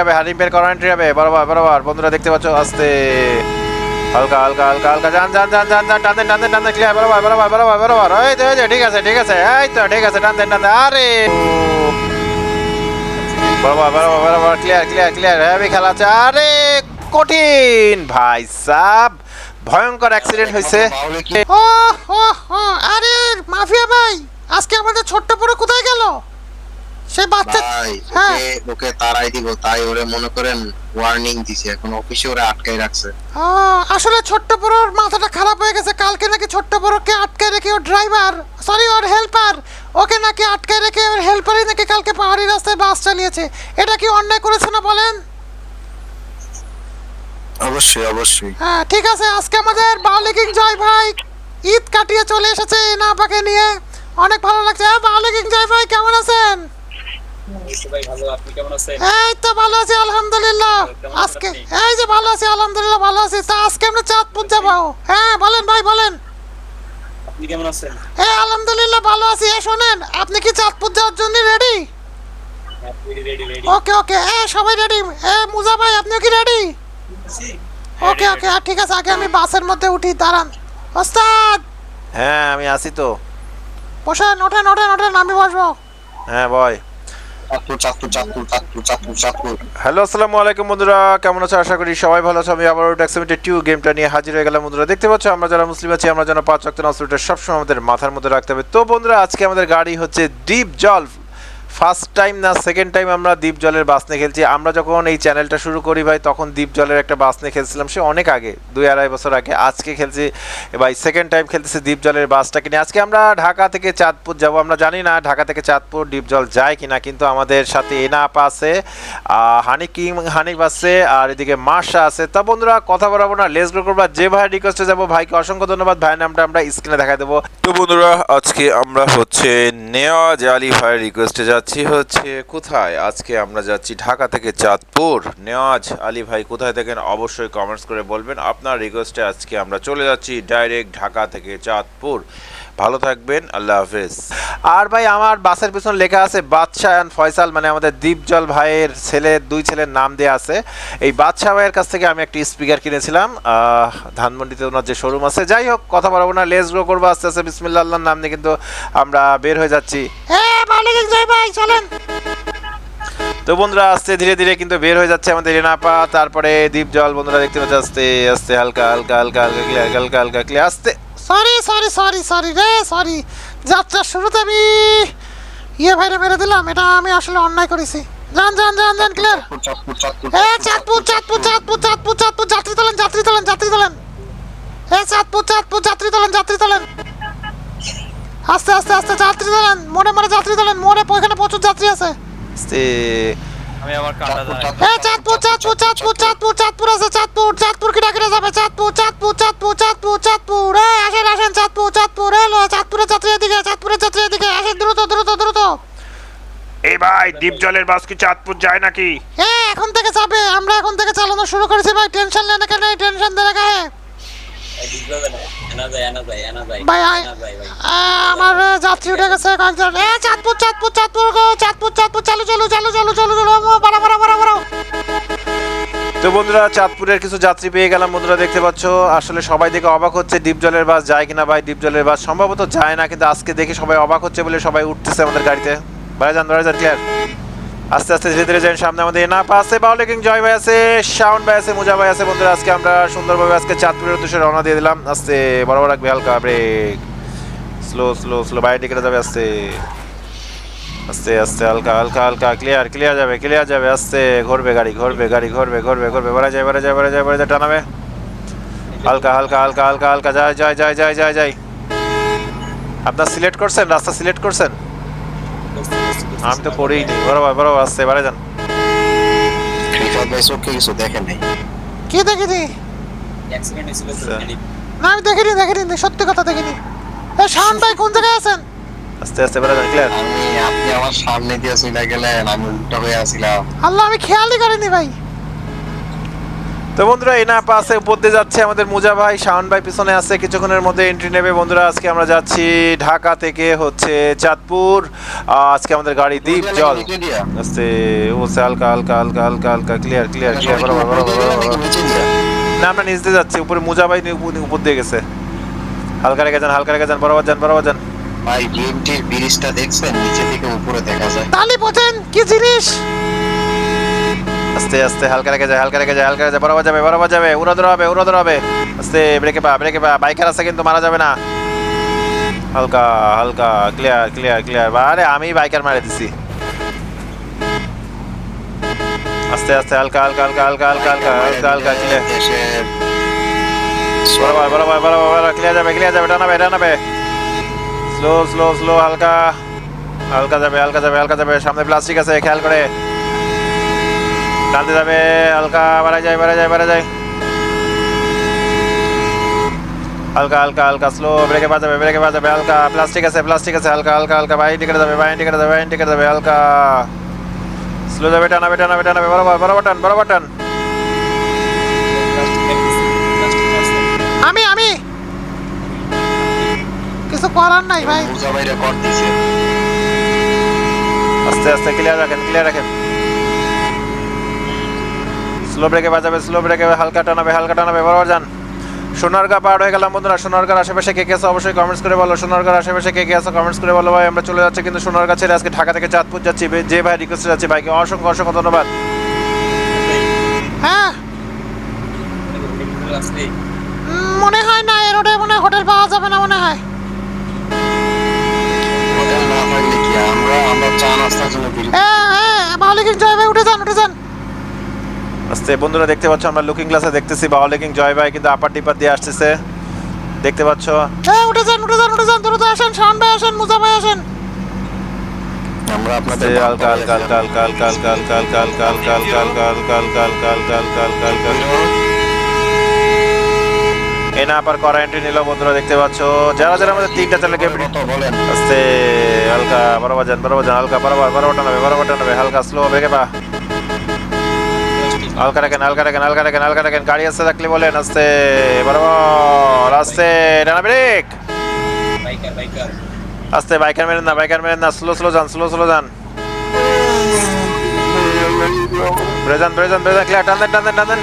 হবে হবে। বরাবর বরাবর। বন্ধুরা দেখতে পাচ্ছ হালকা হালকা হালকা হালকা। যান যান যান যান যান। টানদেন টানদেন টানদেন ক্লিয়ার বরাবর বরাবর বরাবর বরাবর। তো ঠিক আছে ঠিক আছে। এই তো, ঠিক আছে টানদেন টানদেন আরে! বরাবর বরাবর বরাবর। ক্লিয়ার ক্লিয়ার ক্লিয়ার খেলা আছে। আরে, কঠিন। ভাই সাব, ভয়ঙ্কর অ্যাক্সিডেন্ট হয়েছে। আরে, মাফিয়া ভাই, আজকে আমাদের ছোট্ট বড় কোথায় গেল? সে বাচ্চা হ্যাঁ। ওকে তারাই দিব তাই ওরে মনে করেন ওয়ার্নিং দিছে। এখন অফিসে ওরে আটকাই রাখছে। আসলে ছোট্ট বড়োর মাথাটা খারাপ হয়ে গেছে। কালকে নাকি ছোট্ট বড়কে আটকায় রেখে ওর ড্রাইভার সরি ওর হেল্পার ওকে নাকি আটকায় রেখে ওর হেল্পারই নাকি কালকে পাহাড়ি রাস্তায় বাস চালিয়েছে। এটা কি অন্যায় করেছে না বলেন? অবশ্যই অবশ্যই। হ্যাঁ ঠিক আছে আজকে আমাদের বাউলিকিং জয় ভাই ঈদ কাটিয়ে চলে এসেছে না পাকে নিয়ে। অনেক ভালো লাগছে। হ্যাঁ বাউলিকিং জয় ভাই কেমন আছেন? এই তো ভালো আছি আলহামদুলিল্লাহ। আজকে আপনি? এই যে ভালো আছি আলহামদুলিল্লাহ ভালো আছি। তা আজকে আমরা চাঁদপুর যাব। হ্যাঁ বলেন ভাই বলেন। আপনি কেমন আছেন? হ্যাঁ আলহামদুলিল্লাহ ভালো আছি। শোনেন আপনি কি চাঁদপুর যাওয়ার জন্য ready ready ready ready okay okay এ সবাই রেডি এ মুজা ভাই আপনিও কি রেডি ওকে ওকে আর ঠিক আছে আগে আমি বাসের মধ্যে উঠি দাঁড়ান। ওস্তাদ! হ্যাঁ আমি আসি তো। বসেন ওঠেন ওঠেন ওঠেন আমি বসবো। হ্যাঁ বয়। হ্যালো, আসসালামু আলাইকুম বন্ধুরা। কেমন আছো? আশা করি সবাই ভালো আছো। আমি আবারও ট্যাক্সিমিটার টু গেমটা নিয়ে হাজির হয়ে গেলাম বন্ধুরা। দেখতে পাচ্ছ, আমরা যারা মুসলিম আছি, আমরা যেন পাঁচ রক্ত নসরুটা সবসময় আমাদের মাথার মধ্যে রাখতে হবে। তো বন্ধুরা, আজকে আমাদের গাড়ি হচ্ছে ডিপ জল ফার্স্ট টাইম না সেকেন্ড টাইম আমরা দ্বীপ জলের বাস নিয়ে খেলছি। আমরা যখন এই চ্যানেলটা শুরু করি ভাই তখন দ্বীপ জলের একটা বাস নিয়ে খেলছিলাম সে অনেক আগে দুই আড়াই বছর আগে। আজকে খেলছি ভাই সেকেন্ড টাইম খেলতেছি দ্বীপ জলের বাসটাকে নিয়ে। আজকে আমরা ঢাকা থেকে চাঁদপুর যাব। আমরা জানি না ঢাকা থেকে চাঁদপুর দ্বীপ জল যায় কিনা কিন্তু আমাদের সাথে এনা আপা আছে আহ, হানি কিং হানিফ আছে আর এদিকে মার্শা আছে। তা বন্ধুরা কথা বলাবো না লেস গ্রো করব। যে ভাই রিকোয়েস্টে যাব ভাইকে অসংখ্য ধন্যবাদ। ভাইয়ের নামটা আমরা স্ক্রিনে দেখা দেবো। তো বন্ধুরা আজকে আমরা হচ্ছে নেওয়াজ আলী ভাইয়ের রিকোয়েস্টে যাচ্ছি হচ্ছে কোথায়? আজকে আমরা যাচ্ছি ঢাকা থেকে চাঁদপুর। নেওয়াজ আলী ভাই কোথায় থাকেন অবশ্যই কমেন্টস করে বলবেন। আপনার রিকোয়েস্টে আজকে আমরা চলে যাচ্ছি ডাইরেক্ট ঢাকা থেকে চাঁদপুর। ভালো থাকবেন আল্লাহ হাফেজ। আর ভাই আমার বাসের পিছনে লেখা আছে বাদশাহ অ্যান্ড ফয়সাল মানে আমাদের দীপজল ভাইয়ের ছেলে দুই ছেলের নাম দেওয়া আছে। এই বাদশাহ ভাইয়ের কাছ থেকে আমি একটি স্পিকার কিনেছিলাম। ধানমন্ডিতে ওনার যে শোরুম আছে। যাই হোক কথা বলব না লেস গ্রো করব আস্তে আস্তে। বিসমিল্লা আল্লাহর নাম নিয়ে কিন্তু আমরা বের হয়ে যাচ্ছি। হ্যাঁ তো বন্ধুরা, আস্তে, ধীরে ধীরে কিন্তু বের হয়ে যাচ্ছে আমাদের রেনাপা তারপরে দীপ জল, বন্ধুরা, দেখতে পাচ্ছে, আস্তে আস্তে, হালকা হালকা হালকা হালকা ক্লিয়ার হালকা হালকা ক্লিয়ার আস্তে। সরি সরি সরি সরি রে সরি যাত্রার শুরুতে আমি ইয়ে ভাইরে মেরে দিলাম, এটা আমি আসলে অন্যায় করেছি। যান যান যান যান ক্লিয়ার এ, চাঁদপুর চাঁদপুর চাঁদপুর চাঁদপুর চাঁদপুর, যাত্রী তোলেন যাত্রী তোলেন যাত্রী তোলেন। এ, চাঁদপুর চাঁদপুর, যাত্রী তোলেন যাত্রী তোলেন। আস্তে আস্তে আস্তে যাত্রী তোলেন মোড়ে মোড়ে যাত্রী তোলেন মোড়ে ওইখানে প্রচুর যাত্রী আছে। আস্তে। আমি আমার কাটা চাঁদপুর যায় এ চাঁদপুর চাঁদপুর চাঁদপুর চাঁদপুর চাঁদপুর আছে চাঁদপুর চাঁদপুর কিনা কিনা যাবে। চাঁদপুর চাঁদপুর চাঁদপুর চাঁদপুর চাঁদপুর। এ আসেন আসেন চাঁদপুর চাঁদপুর। এলো চাঁদপুরের যাত্রী এদিকে চাঁদপুরের যাত্রী এদিকে। আসেন দ্রুত দ্রুত দ্রুত। এই ভাই দীপ জলের বাস কি চাঁদপুর যায় নাকি? এ এখন থেকে যাবে। আমরা এখন থেকে চালানো শুরু করেছি ভাই। টেনশন নেই না কেন? টেনশন দেবে ভাই ভাই আমার যাত্রী চাঁদপুর চাঁদপুর চাঁদপুর চাঁদপুর চাঁদপুর, চালু তো বন্ধুরা, চাঁদপুরের কিছু যাত্রী পেয়ে গেলাম, বন্ধুরা, দেখতে পাচ্ছ। আসলে সবাই দেখে অবাক হচ্ছে ডিপ জলের বাস যায় কিনা ভাই? ডিপ জলের বাস সম্ভবত যায় না, কিন্তু আজকে দেখে সবাই অবাক হচ্ছে বলে সবাই উঠতেছে আমাদের গাড়িতে। বাইরে যান বাইরে যান ক্লিয়ার আস্তে আস্তে ধীরে ধীরে যান সামনে আমাদের এনাপা আছে, বাউলে কিং জয় ভাই আছে, শাওন ভাই আছে, মুজা ভাই আছে, বন্ধুরা, আজকে আমরা সুন্দরভাবে আজকে চাঁদপুরের উদ্দেশ্যে রওনা দিয়ে দিলাম। আস্তে বড় বড় রাখবে, হালকা ব্রেক স্লো স্লো স্লো বাইরে দিকে যাবে, আস্তে। আস্তে আস্তে, হালকা হালকা হালকা ক্লিয়ার ক্লিয়ার যাবে ক্লিয়ার যাবে, আস্তে, ঘুরবে গাড়ি ঘুরবে গাড়ি, ঘুরবে ঘুরবে ঘুরবে বাড়া যায় বাড়া যায় বাড়া যায় বাড়া যায়, টানাবে। হালকা হালকা হালকা হালকা হালকা, যায় যায় যায় যায় যায় যায়। আপনার সিলেক্ট করছেন? রাস্তা সিলেক্ট করছেন? আমি তো পড়িনি নি বরাবর বরাবর আসতে বাড়ে যান। ভাই চোখে কিছু দেখেন? নাই কি দেখেনি। না আমি দেখিনি দেখিনি সত্যি কথা দেখিনি। এ শান ভাই কোন জায়গায় আছেন? আস্তে আস্তে বাড়ে যান ক্লিয়ার আমি আপনি আমার সামনে দিয়ে চলে গেলেন আমি উল্টা হয়ে আসছিলাম আল্লাহ আমি খেয়ালই করিনি ভাই। তো বন্ধুরা এনা পাশে উপর দিয়ে যাচ্ছে আমাদের মুজা ভাই। শাওন ভাই পিছনে আছে কিছুক্ষণের মধ্যে এন্ট্রি নেবে। বন্ধুরা আজকে আমরা যাচ্ছি ঢাকা থেকে হচ্ছে চাঁদপুর। আজকে আমাদের গাড়ি দ্বীপ জল আস্তে ও হালকা হালকা হালকা হালকা হালকা ক্লিয়ার ক্লিয়ার ক্লিয়ার বরাবর নিচে না আমরা নিচ দিয়ে যাচ্ছি। উপরে মুজা ভাই উপর- উপর দিয়ে গেছে। হালকা রেখে যান হালকা রেখে যান বরাবর যান বরাবর যান। ভাই ডিএমটির ব্রিজটা দেখছেন? নিচে থেকে উপরে দেখা যায়। তালি বোঝেন কি জিনিস? আস্তে আস্তে, হালকা রেখে যায়, হালকা রেখে যায়, হালকা রেখে যায়, বরাবর যাবে বরাবর যাবে, উড়াদর হবে উড়াদর হবে। আস্তে ব্রেকে পা ব্রেকে পা, বাইকার আছে কিন্তু মারা যাবে না। হালকা হালকা ক্লিয়ার ক্লিয়ার ক্লিয়ার আরে আমি বাইকার মারে দিছি। আস্তে আস্তে, হালকা হালকা হালকা হালকা হালকা হালকা হালকা হালকা ক্লিয়ার বরাবর বরাবর বরাবর বরাবর ক্লিয়ার যাবে ক্লিয়ার যাবে, টানাবে টানাবে। স্লো স্লো স্লো হালকা হালকা যাবে হালকা যাবে হালকা যাবে, সামনে প্লাস্টিক আছে, খেয়াল করে। টানতে যাবে হালকা বাড়া যায় বাড়া যায় বাড়া যায়। হালকা হালকা হালকা স্লো ব্রেকে বাজাবে ব্রেকে বাজাবে হালকা প্লাস্টিক আছে প্লাস্টিক আছে হালকা হালকা হালকা বাইন টিকে যাবে বাইন টিকে যাবে বাইন টিকে যাবে হালকা। স্লো যাবে টানাবে টানাবে টানাবে বরাবর বরাবর টান বরাবর টান আমি আমি। কিছু করার নাই ভাই। আস্তে আস্তে ক্লিয়ার রাখেন ক্লিয়ার রাখেন। স্লো ব্রেকে বাজাবে স্লো ব্রেকে হালকা টানাবে হালকা টানাবে বরাবর যান। সোনারগাঁ পার হয়ে গেলাম বন্ধুরা সোনারগাঁর আশেপাশে কে কে আছে অবশ্যই কমেন্টস করে বলো। সোনারগাঁর আশেপাশে কে কে আছে কমেন্টস করে বলো ভাই আমরা চলে যাচ্ছি কিন্তু সোনারগাঁ ছেড়ে আজকে ঢাকা থেকে চাঁদপুর যাচ্ছি। যে ভাই রিকোয়েস্ট যাচ্ছি ভাইকে অসংখ্য অসংখ্য ধন্যবাদ। হ্যাঁ? মনে হয় না এ রোডে মনে হয় হোটেল পাওয়া যাবে না মনে হয়। আমরা আমরা চা নাস্তার জন্য বেরিয়ে হ্যাঁ হ্যাঁ ভালো কিন্তু ভাই উঠে যান উঠে যান। আস্তে বন্ধুরা দেখতে পাচ্ছ আমরা লুকিং গ্লাসে দেখতেছি বাওয়ালেকিং জয় ভাই কিন্তু আপার টিপার দিয়ে আসতেছে দেখতে পাচ্ছ হ্যাঁ উঠে যান উঠে যান উঠে যান দ্রুত আসেন শাওন ভাই আসেন মুজা ভাই আসেন আমরা আপনাদের হালকা হালকা হালকা হালকা হালকা হালকা হালকা হালকা হালকা হালকা হালকা হালকা হালকা হালকা হালকা হালকা হালকা হালকা হালকা এনা আপার কোয়ারেন্টাইন নিল বন্ধুরা দেখতে পাচ্ছ যারা যারা আমাদের তিনটা চ্যানেল বলেন আস্তে হালকা বরাবর যান বরাবর যান হালকা বরাবর বরাবর টানাবে বরাবর টানাবে হালকা স্লো বেগে পা হালকা রাখেন হালকা রাখেন গাড়ি আসতে থাকলে বলেন আস্তে বরাবর আস্তে টানা ব্রেক। বাইকার বাইকার মেরেন না, বাইকার মেরেন না, স্লো স্লো যান, স্লো স্লো যান। ব্রেজান ব্রেজান ব্রেজান ক্লিয়ার, টান দেন টান দেন টান দেন।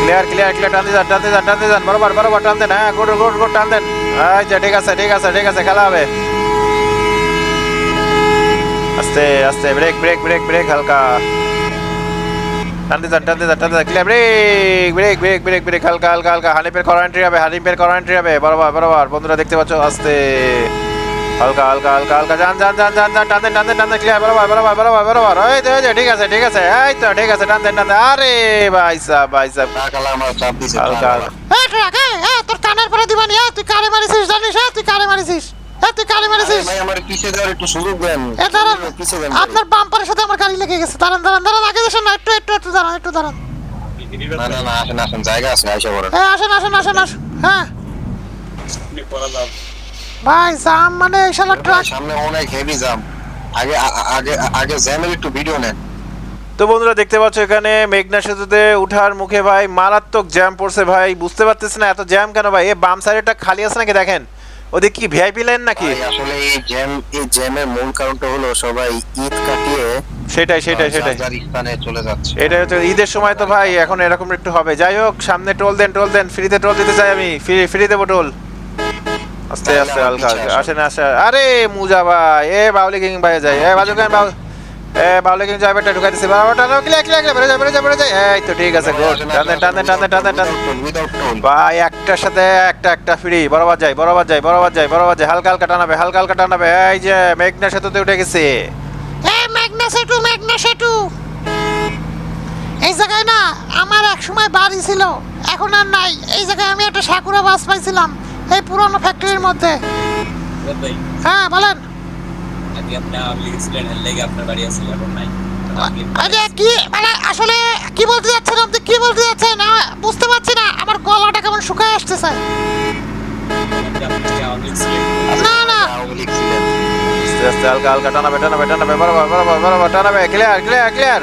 ক্লিয়ার ক্লিয়ার ক্লিয়ার, টান দিয়ে যান, টান দিয়ে যান, টান দিয়ে যান, বরাবর বরাবর, টান দেন হ্যাঁ গুড গুড গুড, টান দেন। আচ্ছা ঠিক আছে ঠিক আছে ঠিক আছে, খেলা হবে। আস্তে আস্তে ব্রেক ব্রেক ব্রেক ব্রেক, হালকা। টান দিয়ে যান টান দিয়ে যান টান দিয়ে যান clear brake brake brake brake brake হালকা হালকা হালকা হানিপের করান্ট্রি হবে হানিপের করান্ট্রি হবে বরাবর বরাবর বন্ধুরা দেখতে পাচ্ছ আস্তে। হালকা হালকা হালকা হালকা যান যান যান যান যান টান দেন টান দেন টান দেন ক্লিয়ার বরাবর বরাবর বরাবর বরাবর এই তো ঠিক আছে ঠিক আছে এই তো ঠিক আছে টান দেন টান দেন আরে ভাই সাহেব ভাই সাহেব। হালকা হালকা। তোর কানের পরে দিবানি তুই কারে মারিছিস জানিস হ্যাঁ তুই কারে মারিছিস। তুই মারিছিস? ভাই আমার পিছে দেওয়ার একটু সুযোগ দেন। এ দাঁড়ান পিছে দেন আপনার বাম্পারের সাথে আমার গাড়ি লেগে গেছে। দাঁড়ান দাঁড়ান দাঁড়ান আগে না একটু একটু একটু দাঁড়ান একটু দাঁড়ান। না না না আসেন আসেন জায়গা আছে আইসা করেন এই আসেন আসেন আসেন আসেন হ্যাঁ। ভাই জাম মানে এই শালা ট্রাক সামনে অনেক হেভি জাম। আগে আগে আগে জ্যামের একটু ভিডিও নেন। তো বন্ধুরা দেখতে পাচ্ছ এখানে মেঘনা সেতুতে উঠার মুখে ভাই মারাত্মক জ্যাম পড়ছে ভাই। বুঝতে পারতেছি না এত জ্যাম কেন ভাই? এ বাম সাইডেটা খালি আছে নাকি দেখেন? ওদিক কি ভিআইপি লাইন নাকি? আসলে এই জ্যাম এই জ্যামের মূল কারণটা হলো সবাই ঈদ কাটিয়ে সেটাই সেটাই সেটাই। স্থানে চলে যাচ্ছে। এটা হচ্ছে ঈদের সময় তো ভাই এখন এরকম একটু হবে। যাই হোক সামনে টোল দেন টোল দেন ফ্রিতে টোল দিতে চাই আমি। ফ্রি ফ্রি দেবো টোল আস্তে আস্তে আলকা হালকা আসে। না আসেন। আসে আরে মুজা ভাই এ বাউলি কিং ভাই যাই। এ বাজু কেন বাউ এ বাউলি এটা ঢুকাই দিছে বাবা টানো ক্লিয়ার ক্লিয়ার বেরো যায় বেরো যায় বেরো যায়। এই তো ঠিক আছে গুড টান টান টান টান টান ভাই একটার সাথে একটা একটা ফ্রি বরাবর যাই বরাবর যাই বরাবর যাই বরাবর যাই। হালকা হালকা টানাবে হালকা হালকা টানাবে। এই যে মেঘনা সেতুতে উঠে গেছে। এই মেঘনা সেতু মেঘনা সেতু। এই জায়গায় না আমার এক সময় বাড়ি ছিল। এখন আর নাই। এই জায়গায় আমি একটা সাকুরা বাস পাইছিলাম এই পুরনো ফ্যাক্টরির মধ্যে। হ্যাঁ বলেন। আগে আপনি আওয়ামী লীগ ছিলেন এর লেগে আপনার বাড়ি আছে এখন নাই? আরে কি মানে আসলে কি বলতে যাচ্ছেন আপনি? কি বলতে যাচ্ছেন? আ, বুঝতে পারছি না। আমার গলাটা কেমন শুকায় ছিলেন? না না। আস্তে আস্তে হালকা হালকা টানাবে টানাবে টানাবে বরাবর বরাবর বরাবর টানাবে ক্লিয়ার ক্লিয়ার ক্লিয়ার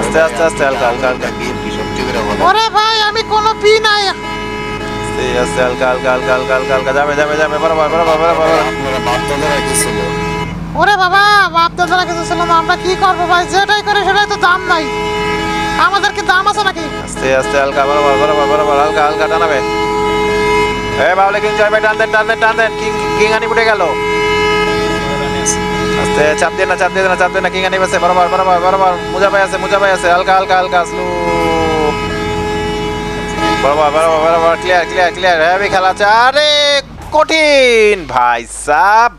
আস্তে আস্তে আস্তে হালকা হালকা হালকা। বিএনপি সত্যি করে বলে ওরে ভাই আমি কোনো পি নাই। আস্তে আস্তে হালকা হালকা হালকা হালকা হালকা হালকা যাবে যাবে যাবে বরাবর বরাবর বরাবর আপনারা বাধ্যতারা কি ছিল ওরে বাবা বাপ দাদারা কিছু ছিল না আমরা কি করব ভাই? যেটাই করে সেটাই তো দাম নাই। আমাদের কি দাম আছে নাকি? আস্তে আস্তে হালকা বরাবর বরাবর বরাবর হালকা হালকা টানাবে এ বাবলে কিং জয় ভাই টান দেন টান দেন টান দেন কিং কিং আনি উঠে গেল। আস্তে চাপ দিয়ে না চাপ দিয়ে না চাপ দিয়ে না কিং আনি বসে বরাবর বরাবর বরাবর মুজা ভাই আছে মুজা ভাই আছে হালকা হালকা হালকা স্লো বরাবর বরাবর বরাবর ক্লিয়ার ক্লিয়ার ক্লিয়ার হেভি খেলা আছে। আরে কঠিন। ভাই সাব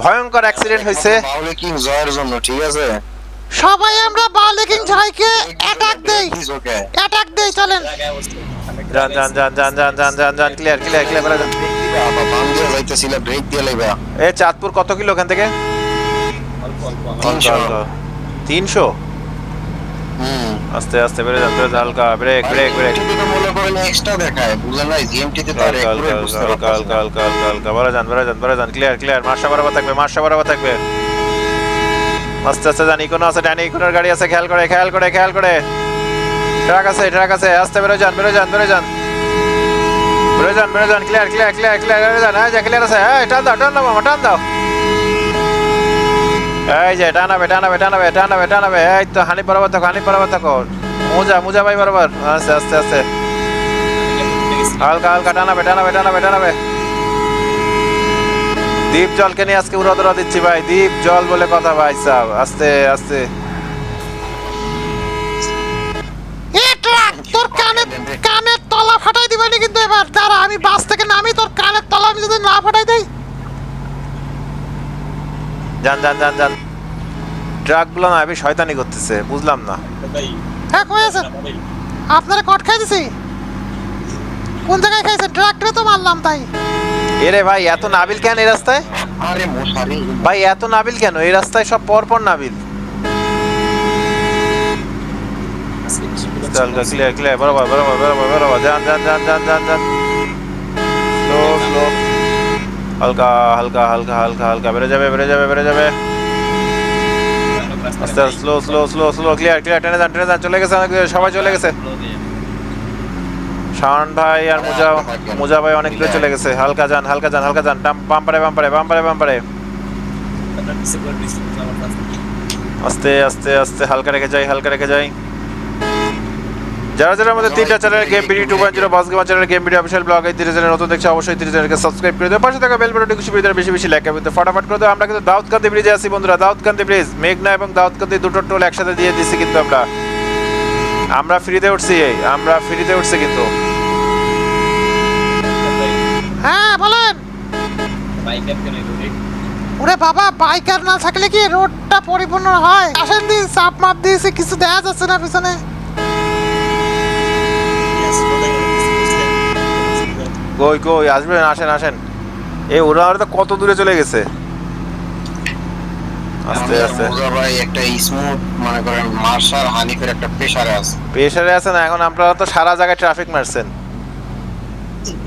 ভয়ঙ্কর অ্যাক্সিডেন্ট হয়েছে। কি জয়ের জন্য ঠিক আছে? সবাই আমরা বালিকিং ঝাইকে অ্যাটাক দেই। অ্যাটাক দেই চলেন। যান যান যান যান যান যান যান যান ক্লিয়ার ক্লিয়ার ক্লিয়ার যান যাইতেছিল ব্রেক দিয়ে লাইবা। এ চাঁদপুর কত কিলো ওখান থেকে? তিনশো। তিনশো। হুম আস্তে আস্তে বেড়ে যান বেড়ে হালকা ব্রেক ব্রেক ব্রেক মনে করেন এক্সট্রা দেখায় বুঝলেন না জিএমটি তে তো আর হালকা হালকা accurate বুঝতে হালকা হালকা পারতেছে হালকা না। হালকা হালকা বেড়ে যান বেড়ে যান বেড়ে যান ক্লিয়ার ক্লিয়ার মার্শা বরাবর থাকবে মার্শা বরাবর থাকবে আস্তে আস্তে জানি কোনো আছে ডানি কোনোর গাড়ি আছে খেয়াল করে খেয়াল করে খেয়াল করে ট্রাক আছে ট্রাক আছে আস্তে বেরো যান বেরো যান বেরো যান বেরো যান বেরো যান ক্লিয়ার ক্লিয়ার ক্লিয়ার ক্লিয়ার যান হ্যাঁ যা ক্লিয়ার আছে হ্যাঁ টান দাও টান দাও মামা টান দাও এই যে টানাবে টানাবে টানাবে টানাবে টানাবে এই তো হানি বরাবর থাকো হানি বরাবর থাকো। মোজা মোজা ভাই বরাবর। আস্তে আস্তে আস্তে। হালকা হালকা টানাবে টানাবে টানাবে টানাবে দ্বীপ জলকে নিয়ে আজকে উড়াদুরা দিচ্ছি ভাই দ্বীপ জল বলে কথা ভাই সাহ আস্তে আস্তে। তোর কানে কানের তলা ফাটাই দিবানি কিন্তু এবার। দাঁড়া, আমি বাস থেকে নামি, তোর কানের তলা আমি যদি না ফাটাই দেই। যান যান যান যান। ট্রাকগুলো না আমি শয়তানি করতেছে বুঝলাম না। হ্যাঁ কই আছেন? আপনারা কট খাই দিছি কোন জায়গায় খাইছেন? ট্রাকটা তো মারলাম তাই। এরে ভাই এত নাবিল কেন এই রাস্তায়? আরে মশারি। ভাই এত নাবিল কেন? এই রাস্তায় সব পর পর নাবিল হালকা ক্লিয়ার ক্লিয়ার বরাবর বরাবর বরাবর বরাবর। যান যান যান যান যান যান স্লো স্লো হালকা হালকা হালকা হালকা হালকা। বেড়ে যাবে বেড়ে যাবে বেড়ে যাবে। আস্তে slow slow slow slow clear clear টেনে যান টেনে যান। চলে গেছে সবাই চলে গেছে। শাওন ভাই আর মুজা মুজা ভাই অনেক দূরে চলে গেছে। হালকা যান হালকা যান হালকা যান। বাম্পারে বাম্পারে বাম্পারে বাম্পারে। আস্তে আস্তে আস্তে, হালকা রেখে যাই, হালকা রেখে যাই। যারা যারা আমাদের তিনটা channel game BD two point zero bus gamer channel game BD official blog এই তিনটা চ্যানেল নতুন দেখছে অবশ্যই তিনটা চ্যানেলকে সাবস্ক্রাইব করে দেবে পাশে থাকা বেল বাটনটি খুশি করে বেশি বেশি লাইক করতে ফটাফট করে দেবে আমরা কিন্তু দাউদকান্দি ব্রিজে আছি বন্ধুরা। দাউদকান্দি ব্রিজ মেঘনা এবং দাউদকান্দি দুটো টোল একসাথে দিয়ে দিচ্ছি কিন্তু আমরা। আমরা ফ্রিতে উঠছি আমরা ফ্রিতে উঠছি কিন্তু। হ্যাঁ বলেন। ওরে বাবা বাইকার না থাকলে কি রোডটা পরিপূর্ণ হয়? আসেন দিন, চাপ মাপ দিয়েছি, কিছু দেখা যাচ্ছে না পিছনে। কই কই আসবেন আসেন আসেন। এই ওরা তো কত দূরে চলে গেছে? আস্তে আস্তে। ভাই একটা স্মুথ মনে করেন মার্শাল হানিফের একটা প্রেসারে আছে। প্রেশারে আছেন এখন আপনারা তো সারা জায়গায় ট্রাফিক মারছেন।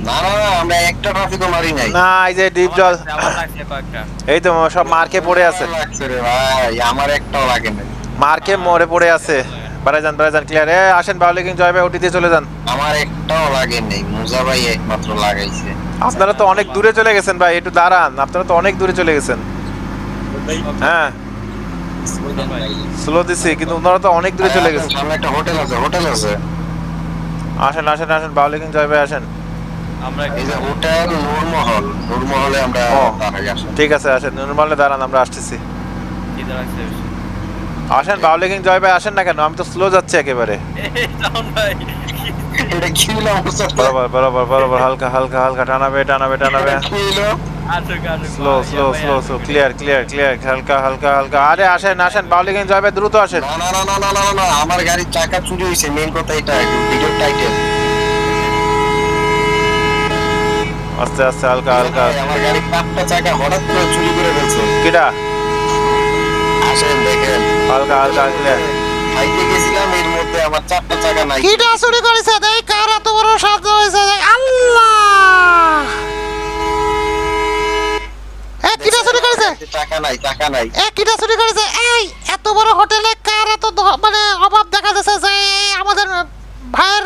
না না না আমরা একটা ট্রাফিকও মারি নাই। না এই যে ডিপ জল এই তো সব মার্কে পড়ে আছে। ভাই আমার একটাও লাগে না মার্কে মরে পড়ে আছে। ক্লিয়ার এ আসেন বাউলি কিং জয় ভাই ওটি দিয়ে চলে যান। আমার একটাও লাগে নেই মুজা ভাই একমাত্র লাগাইছে। আপনারা তো অনেক দূরে চলে গেছেন ভাই একটু দাঁড়ান আপনারা তো অনেক দূরে চলে গেছেন। হ্যাঁ। স্লো দিছি কিন্তু ওনারা তো অনেক দূরে চলে গেছে। সামনে একটা হোটেল আছে হোটেল আছে। আসেন আসেন আসেন বাউলি কিং জয় ভাই আসেন। এই যে হোটেল নূরমহল নূরমহলে আমরা দাঁড়াই আসেন। ঠিক আছে আসেন নর্মালে দাঁড়ান আমরা আসতেছি। আসেন বাউলি কিং জয় ভাই আসেন না কেন? আমি তো স্লো যাচ্ছি একেবারে? বরাবর বরাবর বরাবর হালকা হালকা হালকা টানাবে টানাবে টানাবে। Slow slow slow slow clear clear clear হালকা হালকা হালকা। আরে আসেন আসেন বাউলি কিং জয় ভাই দ্রুত আসেন। না না না না না না আমার গাড়ির চাকা চুরি হয়েছে মেন কথা এটা ভিডিও টাইটেল আস্তে আস্তে হালকা হালকা। আমার গাড়ির পাঁচটা চাকা হঠাৎ করে চুরি করে ফেলছে। কিটা? এত বড় সাহায্য কিটা চুরি এত বড় হোটেলে কার এত মানে অভাব দেখা যাচ্ছে যে আমাদের ভাইয়ের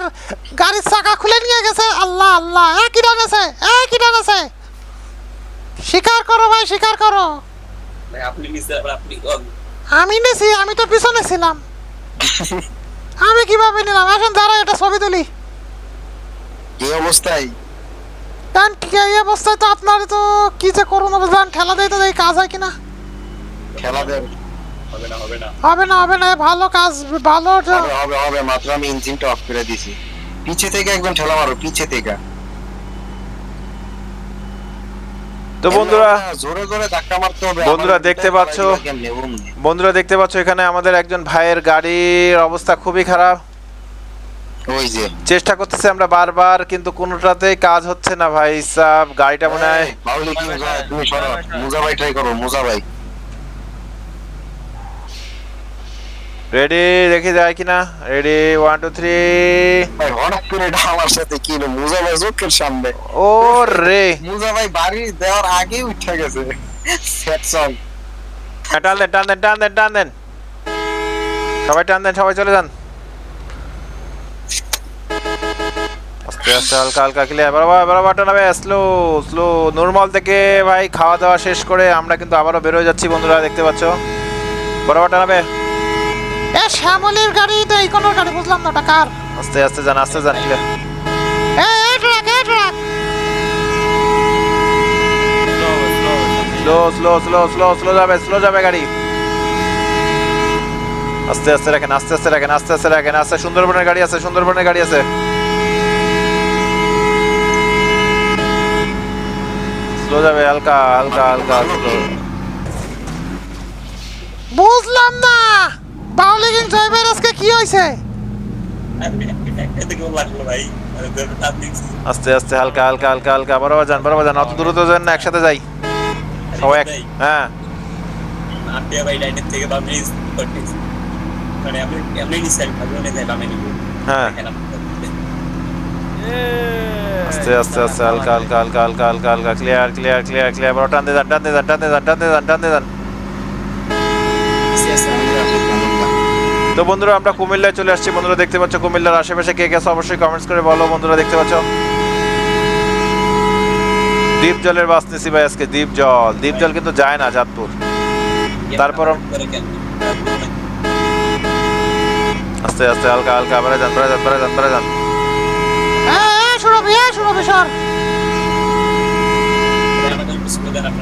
গাড়ির চাকা খুলে নিয়ে গেছে? আল্লাহ আল্লাহ! এ কিটা গেছে এ কিটা গেছে স্বীকার করো ভাই স্বীকার করো। আপনি আপনি আমি নেছি আমি তো পিছনে ছিলাম। আমি কীভাবে নিলাম? এখন দাঁড়া এটা ছবি তুলি। এই অবস্থায়? কারণ কি এই অবস্থায় তো আপনার তো কি যে করুন যান ঠেলা দিয়ে তো এই কাজ হয় কিনা? ঠেলা দেন। হবে না হবে না। হবে না হবে না ভালো কাজ ভালো হবে হবে হবে মাত্র আমি ইঞ্জিনটা অফ করে দিছি পিছে থেকে একদম ঠেলা মারো পিছে থেকে। তো বন্ধুরা জোরে জোরে ধাক্কা মারতে হবে বন্ধুরা দেখতে পাচ্ছো? বন্ধুরা দেখতে পাচ্ছ এখানে আমাদের একজন ভাইয়ের গাড়ির অবস্থা খুবই খারাপ। ওই যে। চেষ্টা করতেছি আমরা বারবার কিন্তু কোনোটাতেই কাজ হচ্ছে না ভাই সাহ গাড়িটা মনে হয় মুজা ভাই ট্রাই করো মুজা ভাই। রেডি দেখি যায় কিনা? রেডি ওয়ান টু থ্রি ভাই হঠাৎ করে এটা আমার সাথে কি হলো? মুজা ভাই চোখের সামনে। ও রে মুজা ভাই বাড়ি দেওয়ার আগেই উঠে গেছে। সেট সং হ্যাঁ, টান দেন টান দেন টান দেন টান দেন। সবাই টান দেন সবাই চলে যান। আস্তে আস্তে হালকা হালকা ক্লিয়ার বরাবর বরাবর টানাবে স্লো স্লো নর্মাল থেকে ভাই খাওয়া দাওয়া শেষ করে আমরা কিন্তু আবারও বেরোয় যাচ্ছি বন্ধুরা দেখতে পাচ্ছ। বরাবর টানাবে শ্যামলির গাড়ি তো এই কোনো গাড়ি বুঝলাম না ওটা কার? আস্তে আস্তে যান আস্তে যান ক্লিয়ার এ এ ট্রাক এ truck slow slow slow slow slow যাবে স্লো যাবে গাড়ি। আস্তে আস্তে রাখেন আস্তে আস্তে রাখেন আস্তে আস্তে রাখেন আস্তে সুন্দরবনের গাড়ি আছে সুন্দরবনের গাড়ি আছে। স্লো যাবে হালকা হালকা হালকা স্লো বুঝলাম না। বাউলিগিং জয়বের আজকে কি হয়েছে আস্তে আস্তে হালকা হালকা হালকা হালকা বরাবর যান বরাবর যান অত দ্রুত যান না একসাথে যাই। সবাই এক হ্যাঁ। মানে হ্যাঁ। আস্তে আস্তে আস্তে হালকা হালকা হালকা হালকা হালকা হালকা ক্লিয়ার ক্লিয়ার ক্লিয়ার ক্লিয়ার বড় টান দিয়ে যান টান দিয়ে যান টান দিয়ে যান টান দিয়ে যান। টান দিয়ে যান তো বন্ধুরা আমরা কুমিল্লায় চলে আসছি। বন্ধুরা দেখতে পাচ্ছ কুমিল্লার আশেপাশে কে গেছে অবশ্যই কমেন্টস করে বলো। বন্ধুরা দেখতে পাচ্ছ? দ্বীপ জলের বাস নিছি ভাই আজকে দ্বীপ জল। দ্বীপ জল কিন্তু যায় না চাঁদপুর তারপর আস্তে আস্তে হালকা হালকা বেড়ে যান বেড়ে যান বেড়ে যান বেড়ে যান।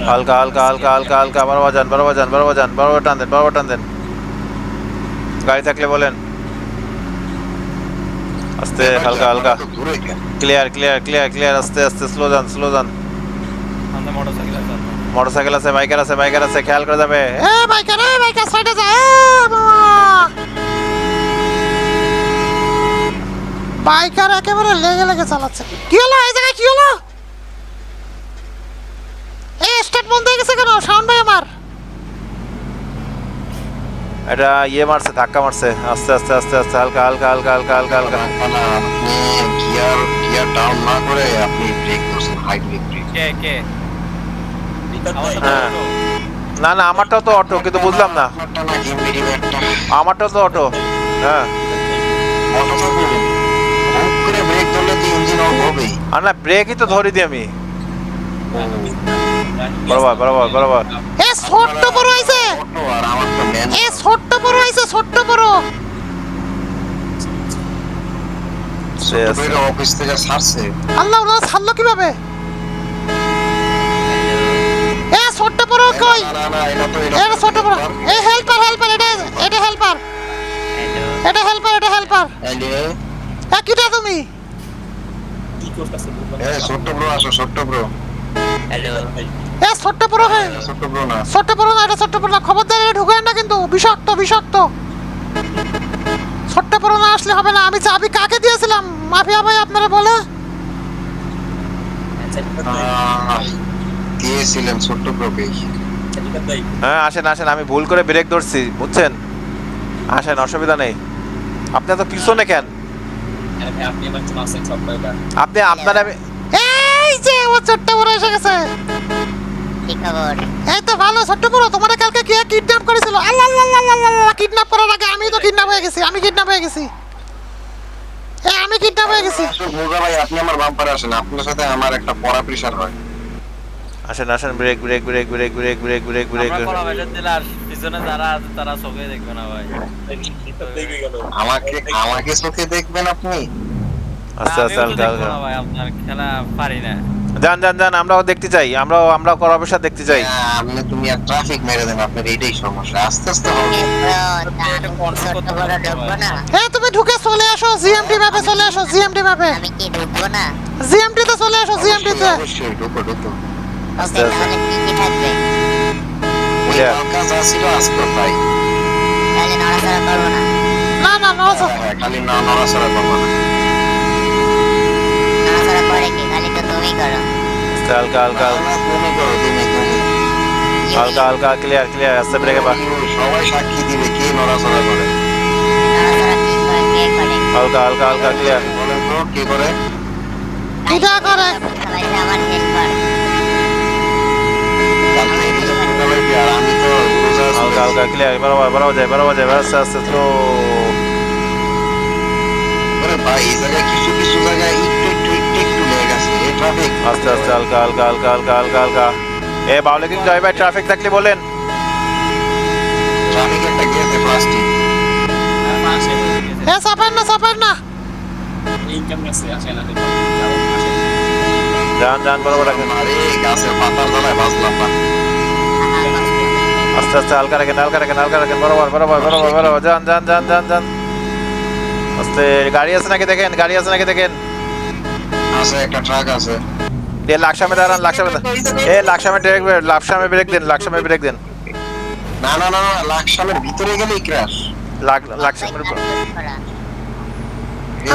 হালকা হালকা হালকা হালকা হালকা আবার যান বরাবর যান বরাবর যান বরাবর টান দেন বরাবর টান দেন। গাড়ি থাকলে বলেন। আস্তে হালকা হালকা। ক্লিয়ার ক্লিয়ার ক্লিয়ার ক্লিয়ার আস্তে আস্তে স্লো যান স্লো যান। মোটরসাইকেল আছে বাইকার আছে বাইকার আছে খেয়াল করে যাবে। এ বাইকার এ বাইকার সাইডে যা। এ বাবা। বাইকার একেবারে লেগে লেগে চালাচ্ছে। কি হলো? এই জায়গায় কি হলো? এ স্টার্ট বন্ধ হয়ে গেছে কেন? শাওন ভাই আমার। এটা ইয়ে মারছে ধাক্কা মারছে। আস্তে আস্তে আস্তে আস্তে হালকা হালকা হালকা হালকা হালকা হালকা। গিয়ার গিয়ার ডাউন না করে আপনি ব্রেক করছেন হাইড্রোলিক ব্রেক হ্যাঁ। না না আমারটাও তো অটো কিন্তু বুঝলাম না। আমারটাও তো অটো। হ্যাঁ। ব্রেক আর না ব্রেকই তো ধরি দিই আমি। বরাবর বরাবর বরাবর। এ ছোট্ট বড় হইছে অটো আর আমার তো ম্যান এ ছোট্ট বড় হইছে ছোট্ট বড়। আস্তে আস্তে অফিস থেকে ছাড়ছে। আল্লাহ ওরা ছাড়লো কীভাবে? এ ছোট্ট বড় কই? না, না, না, এটা তো এটা এটা ছোট্ট বড়। এ হেল্পার হেল্পার এটা এটা হেল্পার এটা হেল্পার এটা হেল্পার হ্যালো এ? কিটা তুমি? কি করতেছে এ ছোট্ট ব্রো আসো ছোট্ট ব্রো এ ছোট্ট বড় হয়ে ছোট্ট ব্রো না। ছোট্ট বড় না এটা ছোট্ট বড় না। খবরদার এটা ঢুকেন না কিন্তু। বিষাক্ত বিষাক্ত। ছোট্ট বড় না আসলে হবে না। আমি চাবি কাকে দিয়েছিলাম? মাফিয়া ভাই আপনারা বলে। দিয়েছিলেন ছোট্ট ব্রোকে হ্যাঁ আসেন আসেন। আমি ভুল করে ব্রেক ধরছি বুঝছেন? আসেন অসুবিধা নেই। আপনি তো পিছনে কেন? আপনি আপনার আমি এই যে ও ছোট্ট বড় এসে গেছে। কি খবর? এই তো ভালো ছোট্ট বড় তোমার কালকে কে কিডন্যাপ করেছিল? আল্লাহ আল্লাহ আল্লাহ আল্লাহ কিডন্যাপ করার আগে আমি তো কিডন্যাপ হয়ে গেছি আমি কিডন্যাপ হয়ে গেছি। এ আমি কিডন্যাপ হয়ে গেছি। আসো, ভাই আপনি আমার বাম্পারে আসেন আপনার সাথে আমার একটা পড়া প্রেশার হয়। আসেন আসেন brake brake brake brake brake brake brake brake আমরা কলা বেটার দিলে আর পিছনে যারা আছে তারা চোখে দেখবে না ভাই। আমাকে আমাকে চোখে দেখবেন আপনি? হালকা না। ভাই আপনার খেলা পারি না। যান যান যান আমরাও দেখতে চাই আমরাও আমরা করা পেশা দেখতে চাই। হ্যাঁ, আপনি তুমি আর ট্রাফিক মেরে দেন আপনার এটাই সমস্যা। আস্তে আস্তে এ তুমি ঢুকে চলে আসো জিএমটি ম্যাপে চলে আসো জিএমটি ম্যাপে আমি কি ঢুকবো না? জিএমটি তে চলে আসো জিএমটি তে। অবশ্যই, ঢুকো ঢুকো। আস্তে আস্তে কি কি থাকবে? ওই যা ছিল আজকে ভাই। তাহলে নড়াচড়া করব না। না না না হ্যাঁ, হ্যাঁ, খালি না নড়াচড়া করব না। নড়াচড়া করে কি? करा। हल्का हल्का হালকা হালকা ক্লিয়ার ক্লিয়ার আস্তে ব্রেকে পা হালকা হালকা হালকা ক্লিয়ার কে করে কিছু কিছু জায়গায় ট্রাফিক আস্তে আস্তে হালকা হালকা হালকা হালকা হালকা হালকা। এ বাউলে কিন্তু জয় ভাই ট্রাফিক থাকলে বলেন ট্রাফিক একটা গেছে প্লাস্টিক এ চাপেন না চাপেন না ইনকাম আছে আসে না। যান যান বরাবর রাখেন। আরে গাছের পাতার তলায় বাজলাম না। আস্তে আস্তে হালকা রাখেন হালকা রাখেন হালকা রাখেন। বরাবর বরাবর বরাবর বরাবর। যান যান যান যান যান। আস্তে গাড়ি আছে নাকি দেখেন? গাড়ি আছে নাকি দেখেন? আছে একটা ট্রাক আছে। এ লাকসামে দাঁড়ান লাকসামে এ লাকসামে ব্রেক লাকসামে ব্রেক দেন লাকসামে ব্রেক দেন। না না না লাকসামের ভিতরে গেলেই ক্র্যাশ লাক লাকসামের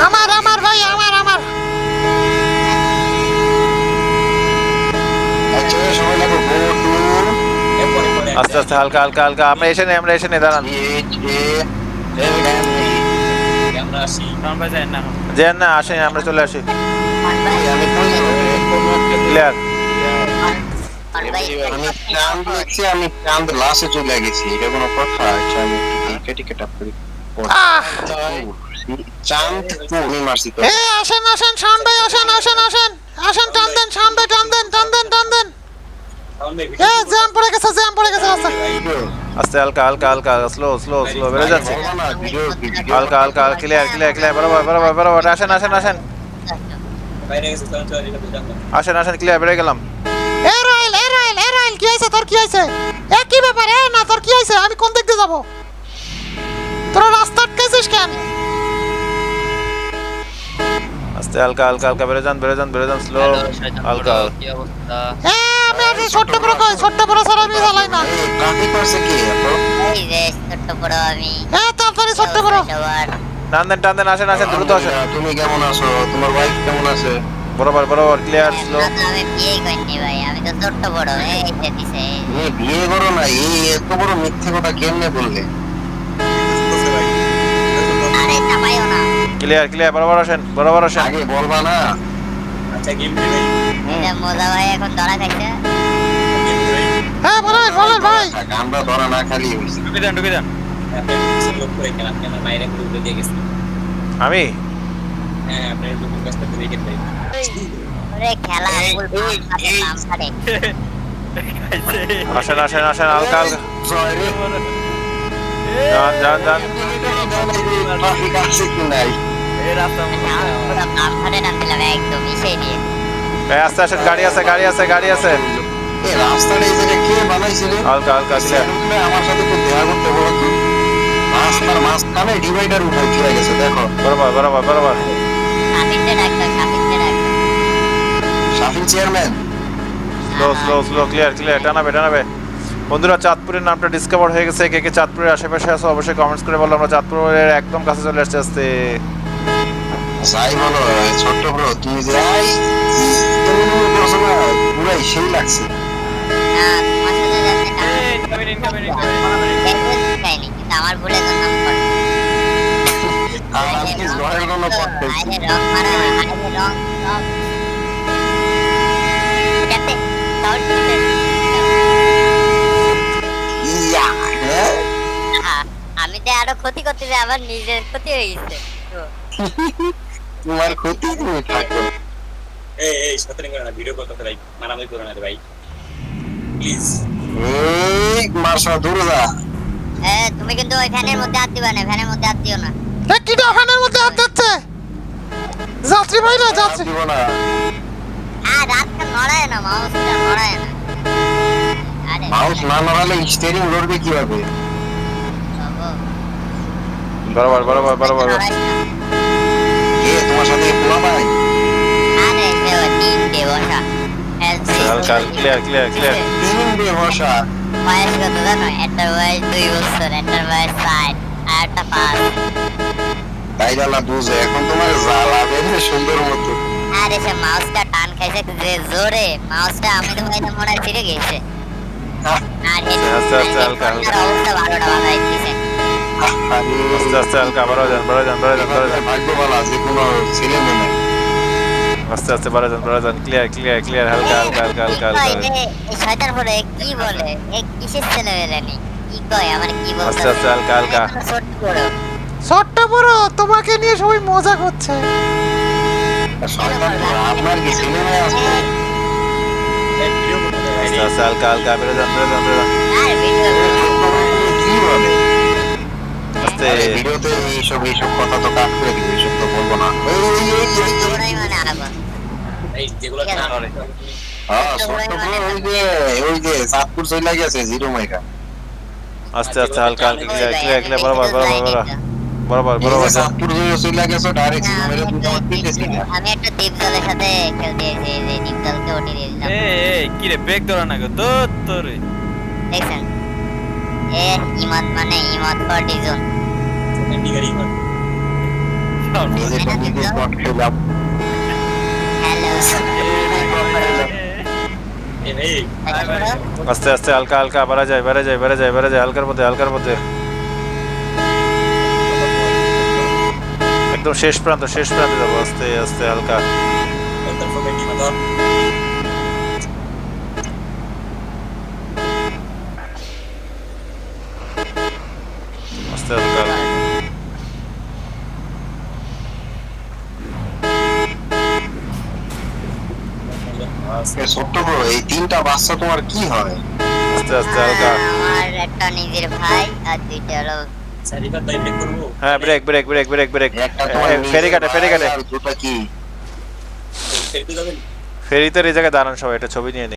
আমার আমার ভাই আমার আমার। আচ্ছা আস্তে আস্তে হালকা হালকা হালকা। আমরা এসে নেই আমরা এসে নেই দাঁড়ান। ভাই যাই না। যে না আসেন আমরা চলে আসি। ক্লিয়ার আমি চাঁদ দেখছি আমি চাঁদ লাশে চলে গেছি এটা কোনো কথা আচ্ছা আমি টিকেট টিকেট আপ করি। চাঁদ আমি মারছি তো। এ আসেন আসেন শান ভাই আসেন আসেন আসেন আসেন টান দেন শান ভাই টান দেন টান দেন টান দেন। এ জ্যাম পড়ে গেছে জ্যাম পড়ে গেছে রাস্তা। আস্তে হালকা হালকা হালকা স্লো স্লো স্লো বেড়ে যাচ্ছে। হালকা হালকা ক্লিয়ার ক্লিয়ার ক্লিয়ার বরাবর বরাবর বরাবর আসেন আসেন আসেন বাইরে গেছে তখন চলে যেতে জানতাম আসেন আসেন ক্লিয়ার বেড়ে গেলাম। এ রয়েল এ রয়েল এ রয়েল কি হয়েছে? তোর কি হয়েছে? এ কি ব্যাপার? এ না তোর কি হয়েছে? আমি কোন দিক দিয়ে যাব? তোরা রাস্তা কেন? আস্তে হালকা হালকা হালকা বেড়ে যান বেড়ে যান বেড়ে যান স্লো হালকা। কি অবস্থা? এ আমি আর ছোট্ট বড় কই? ছোট্ট বড় ছাড়া আমি চালাই না। করছে কি এই যে ছোট্ট বড় আমি। এ তাড়াতাড়ি ছোট্ট বড় টান দেন টান দেন আসেন আসেন দ্রুত আসেন। তুমি কেমন আছো? তোমার ওয়াইফ কেমন আছে? বরাবর বরাবর ক্লিয়ার স্লো আমি বিয়ে করিনি ভাই আমি তো ছোট্ট বড় এই যে দিছে। তুমি বিয়ে করো না এই এত বড় মিথ্যে কথা কেমনে বললে? আরে চাপাইও না। ক্লিয়ার ক্লিয়ার বরাবর আসেন বরাবর আসেন। আগে বলবা না। আচ্ছা গেম ভাই। এটা মোজা ভাই এখন ধরা খাইছে। হ্যাঁ বলেন বলেন ভাই। থাক, আমরা ধরা না খালি হইছি ঢুকে দেন ঢুকে দেন আমি? আসেন আসেন আসেন যান যান যান। আস্তে আস্তে গাড়ি আছে গাড়ি আছে গাড়ি আছে। হালকা হালকা আমার সাথে একটু দেখা করতে রাস্তার মাঝখানে ডিভাইডার উঠাই দিয়ে গেছে দেখো বরাবর বরাবর বরাবর Shafin chairman slow slow slow clear clear টানাবে টানাবে বন্ধুরা চাঁদপুরের নামটা ডিসকভার হয়ে গেছে কে কে চাঁদপুরের আশেপাশে আছো অবশ্যই কমেন্টস করে বলো আমরা চাঁদপুরের একদম কাছে চলে আসছে আসতে যাই বলো ছোট্ট ব্রো তুমি যে আই তুমি মনে করছ না পুরাই সেই লাগছে না তোমার সাথে যাচ্ছে না কিন্তু আমার জন্য আমি করছি জয়ের জন্য আরে রং মারা আরে রং রং যাতে সাউন্ড দিতে ইয়া হ্যাঁ? আমি তো আরও ক্ষতি করতেছি আমার নিজের ক্ষতি হয়ে গেছে। তোমার ক্ষতি তুমি থাকো। এই এই সতরিং করে না ভিডিও করতে ভাই মারামারি করো না রে ভাই। প্লিজ এই মার্শা দূরে যা তুমি কিন্তু ওই ফ্যানের মধ্যে হাত দিবা না ফ্যানের মধ্যে হাত দিও না। এ কিটা ফ্যানের মধ্যে হাত দিচ্ছে? যাত্রী ভাইরা যাত্রী দিব না। আর রাতটা নড়ায় না মাউসটা নড়ায় না। আরে মাউস না নড়ালে স্টিয়ারিং লড়বে কীভাবে? বরাবর বরাবর বরাবর। কে তোমার সাথে পোলা ভাই আরে ওই তিন দিয়ে ক্লিয়ার ক্লিয়ার ক্লিয়ার তিন বসা বয়স কত জানো একটার বয়স দুই বছর একটার বয়স ষাট আর একটা পাঁচ বুঝে এখন তোমার জ্বালাবে রে সুন্দর মতো। আরে সে মাউসটা টান খাইছে যে জোরে মাউসটা আমি তো মনে মনে হয় ছিঁড়ে গেছে। আর আস্তে আস্তে হালকা, হালকা। অবস্থা ভালোটা বাজাই দিছে আস্তে আস্তে হালকা বাড়াও যান বাড়াও যান বাড়াও যান বাড়াও যান। ভাগ্য ভালো আছে কোনো ছেলে মেয়ে নাই। আস্তে আস্তে বাড়াও যান বাড়াও যান ক্লিয়ার ক্লিয়ার ক্লিয়ার হালকা হালকা হালকা। হালকা হালকা এই শয়তান পরে কি বলে? এ কিসের ছেলে বেলেনি কি কয় আমার কি বলতে আস্তে আস্তে হালকা হালকা। ছোট্ট বড়। বড় তোমাকে নিয়ে সবাই মজা করছে। আপনার কি ছেলে আছে? ভিডিও করতে হবে আস্তে আস্তে হালকা হালকা বেড়ে যান বেড়ে যান বেড়ে যান আর ভিডিও কি বলে? আস্তে। ভিডিওতে এইসব এইসব কথা তো কাট করে দিবে এইসব তো বলব না। এই, এই, এই, এই, এই, এই যেগুলো হ্যাঁ, আস্তে আস্তে হালকা হালকা ক্লিয়ার ক্লিয়ার ক্লিয়ার বরাবর বরাবর বরাবর। বরাবর এই চাঁদপুর চলে গেছে ডাইরেক্ট মেরে আমি একটা পিঠে আমি একটা দীপ সাথে খেলতে এই যে ওটি দিয়ে দিলাম। এ এ কি রে ব্রেক ধরা না গো তো তোরে দেখছেন? এ ইমাদ মানে ইমাদ ফর ডিজন। নিগারি মার নিজে নিজে শট খেলাম হ্যালো এ ভাই আস্তে আস্তে, হালকা হালকা, বাড়া যায় বাড়া যায় বাড়া যায় বাড়া যায়, হালকার মধ্যে হালকার মধ্যে। একদম শেষ প্রান্ত, শেষ প্রান্তে যাব, আস্তে আস্তে, হালকা অন্তর ফোকাস নিয়ে ধর আস্তে হালকা হালকা। এ ছোট্ট bro, তিনটা বাচ্চা তোমার কি হয়? আস্তে আস্তে হালকা আমার একটা নিজের ভাই আর দুইটা হলো হ্যাঁ brake brake brake brake brake তোমার ফেরি কাটে ফেরি কাটে। আর দুটা কি? ফেরি তো এই জায়গায় দাঁড়ান সবাই একটা ছবি নিয়ে নিই।